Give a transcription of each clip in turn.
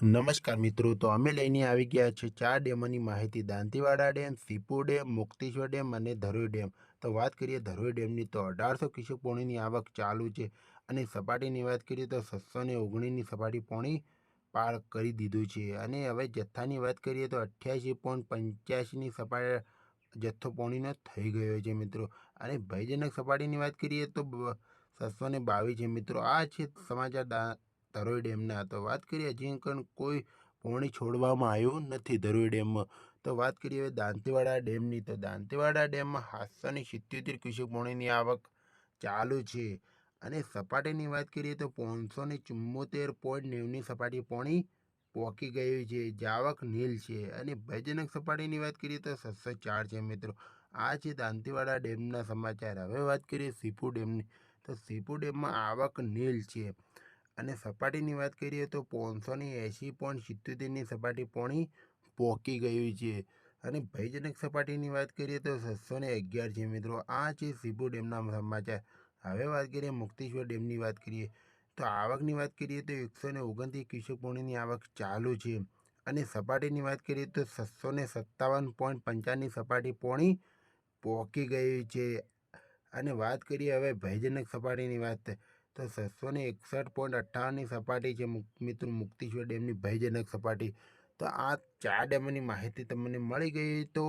નમસ્કાર મિત્રો, તો અમે લઈને આવી ગયા છે ચાર ડેમોની માહિતી Dantiwada dam, Sipu dam, Mukteshwar dam અને ધરોઈ ડેમ. તો વાત કરીએ ધરોઈ ડેમની, તો અઢારસો ક્યુસેક પોણીની આવક ચાલુ છે અને સપાટીની વાત કરીએ તો છસો ને ઓગણીસની સપાટી પોણી પાર કરી દીધું છે. અને હવે જથ્થાની વાત કરીએ તો અઠ્યાસી પોઈન્ટ પંચ્યાસીની સપાટી જથ્થો પોણીનો થઈ ગયો છે મિત્રો. અને ભયજનક સપાટીની વાત કરીએ તો છસો ને બાવીસ છે મિત્રો. આ છે સમાચાર ધરોઈ ડેમના. તો વાત કરીએ, હજી પણ કોઈ પોણી છોડવામાં આવ્યું નથી ધરોઈ ડેમમાં. તો વાત કરીએ હવે દાંતીવાડા ડેમની. તો દાંતીવાડા ડેમમાં સાતસોની સિત્યોતેર ક્યુસેક પોણીની આવક ચાલુ છે. અને સપાટીની વાત કરીએ તો પાંચસો ને ચુમ્મોતેર પોઈન્ટ નેવની સપાટી પોણી પોકી ગયું છે. જાવક નીલ છે. અને ભયજનક સપાટીની વાત કરીએ તો સત્સો ચાર છે મિત્રો. આ છે દાંતીવાડા ડેમના સમાચાર. હવે વાત કરીએ સીપુ ડેમની. તો સીપુ ડેમમાં આવક નીલ છે. અને સપાટીની વાત કરીએ તો પાંચસોની એંશી પોઈન્ટ સિત્તોતેરની સપાટી પોણી પહોંચી ગયું છે. અને ભયજનક સપાટીની વાત કરીએ તો છસો ને અગિયાર છે મિત્રો. આ છે સિબુ ડેમના સમાચાર. હવે વાત કરીએ મુક્તેશ્વર ડેમની વાત કરીએ તો આવકની વાત કરીએ તો એકસો ને ઓગણત્રીસ ક્યુસેક પોણીની આવક ચાલુ છે. અને સપાટીની વાત કરીએ તો છસો ને સત્તાવન પોઈન્ટ પંચાવનની સપાટી પોણી પહોંચી ગઈ છે. અને વાત કરીએ હવે ભયજનક સપાટીની વાત. તો છસો એકસઠ પોઈન્ટ અઠ્ઠાવનની સપાટી છે મિત્રો મુક્તિશ્વર ડેમની ભયજનક સપાટી. તો આ ચાર ડેમોની માહિતી તમને મળી ગઈ તો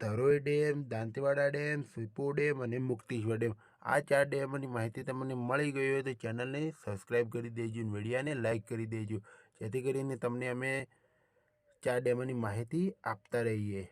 Dharoi dam, Dantiwada dam, Sipu dam અને મુક્તિશ્વર ડેમ. આ ચાર ડેમોની માહિતી તમને મળી ગઈ હોય તો ચેનલને સબસ્ક્રાઈબ કરી દેજો મીડિયાને લાઇક કરી દેજો. જેથી કરીને તમને અમે ચાર ડેમોની માહિતી આપતા રહીએ.